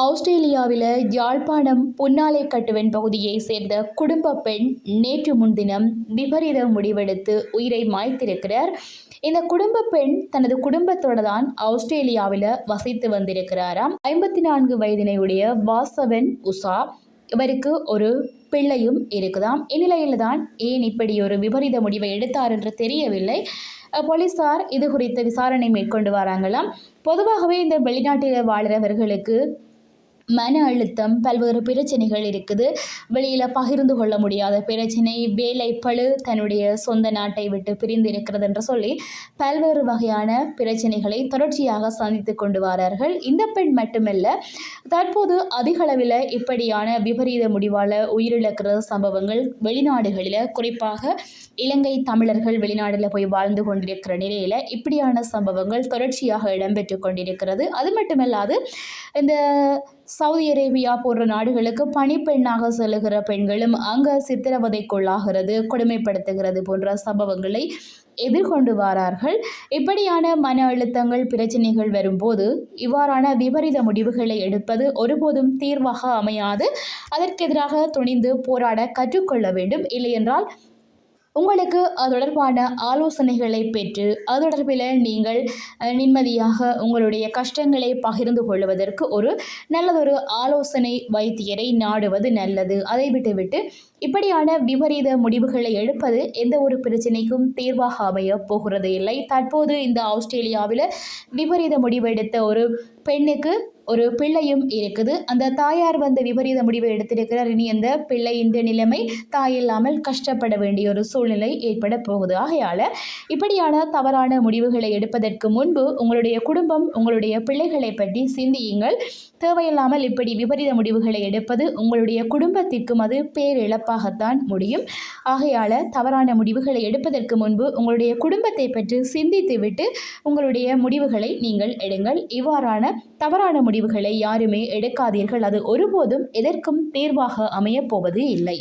ஆஸ்திரேலியாவில் யாழ்ப்பாணம் புன்னாலை கட்டுவன் பகுதியை சேர்ந்த குடும்ப பெண் நேற்று முன்தினம் விபரீத முடிவெடுத்து உயிரை மாய்த்திருக்கிறார். இந்த குடும்ப பெண் தனது குடும்பத்தோடு தான் ஆஸ்திரேலியாவில் வசித்து வந்திருக்கிறாராம். ஐம்பத்தி நான்கு வயதினையுடைய வாசவன் உஷா இவருக்கு ஒரு பிள்ளையும் இருக்குதாம். இந்நிலையில் தான் ஏன் இப்படி ஒரு விபரீத முடிவை எடுத்தார் என்று தெரியவில்லை. போலீஸார் போலீசார் இது குறித்து விசாரணை மேற்கொண்டு வராங்களாம். பொதுவாகவே இந்த வெளிநாட்டில் வாழ்கிறவர்களுக்கு மன அழுத்தம் பல்வேறு பிரச்சனைகள் இருக்குது. வெளியில் பகிர்ந்து கொள்ள முடியாத பிரச்சனை வேலை பழு தன்னுடைய சொந்த நாட்டை விட்டு பிரிந்து இருக்கிறது என்று சொல்லி பல்வேறு வகையான பிரச்சனைகளை தொடர்ச்சியாக சந்தித்து கொண்டு வரார்கள். இந்த பெண் மட்டுமல்ல தற்போது அதிக அளவில் இப்படியான விபரீத முடிவால் உயிரிழக்கிற சம்பவங்கள் வெளிநாடுகளில் குறிப்பாக இலங்கை தமிழர்கள் வெளிநாட்டில் போய் வாழ்ந்து கொண்டிருக்கிற நிலையில் இப்படியான சம்பவங்கள் தொடர்ச்சியாக இடம்பெற்று கொண்டிருக்கிறது. அது மட்டுமல்லாது இந்த சவுதி அரேபியா போன்ற நாடுகளுக்கு பணிப்பெண்ணாக செல்லுகிற பெண்களும் அங்கே சித்திரவதைக்குள்ளாகிறது. கொடுமைப்படுத்துகிறது போன்ற சம்பவங்களை எதிர்கொண்டு வாரார்கள். இப்படியான மன அழுத்தங்கள் பிரச்சனைகள் வரும்போது இவ்வாறான விபரீத முடிவுகளை எடுப்பது ஒருபோதும் தீர்வாக அமையாது. அதற்கெதிராக துணிந்து போராட கற்றுக்கொள்ள வேண்டும். இல்லையென்றால் உங்களுக்கு அது தொடர்பான ஆலோசனைகளை பெற்று அது தொடர்பில் நீங்கள் நிம்மதியாக உங்களுடைய கஷ்டங்களை பகிர்ந்து கொள்வதற்கு ஒரு நல்லதொரு ஆலோசனை வைத்தியரை நாடுவது நல்லது. அதை விட்டுவிட்டு இப்படியான விபரீத முடிவுகளை எடுப்பது எந்த ஒரு பிரச்சனைக்கும் தீர்வாக அமைய போகிறது இல்லை. தற்போது இந்த ஆஸ்திரேலியாவில் விபரீத முடிவெடுத்த ஒரு பெண்ணுக்கு ஒரு பிள்ளையும் இருக்குது. அந்த தாயார் வந்த விபரீத முடிவை எடுத்திருக்கிறார். இனி அந்த பிள்ளையின் நிலைமை தாய் இல்லாமல் கஷ்டப்பட வேண்டிய ஒரு சூழ்நிலை ஏற்பட போகுது. ஆகையால் இப்படியான தவறான முடிவுகளை எடுப்பதற்கு முன்பு உங்களுடைய குடும்பம் உங்களுடைய பிள்ளைகளை பற்றி சிந்தியுங்கள். தேவையில்லாமல் இப்படி விபரீத முடிவுகளை எடுப்பது உங்களுடைய குடும்பத்திற்கும் அது பேரிழப்பாகத்தான் முடியும். ஆகையால் தவறான முடிவுகளை எடுப்பதற்கு முன்பு உங்களுடைய குடும்பத்தை பற்றி சிந்தித்துவிட்டு உங்களுடைய முடிவுகளை நீங்கள் எடுங்கள். இவ்வாறான தவறான முடிவுகளை யாருமே எடுக்காதீர்கள். அது ஒருபோதும் எதற்கும் தீர்வாக அமையப் போவது இல்லை.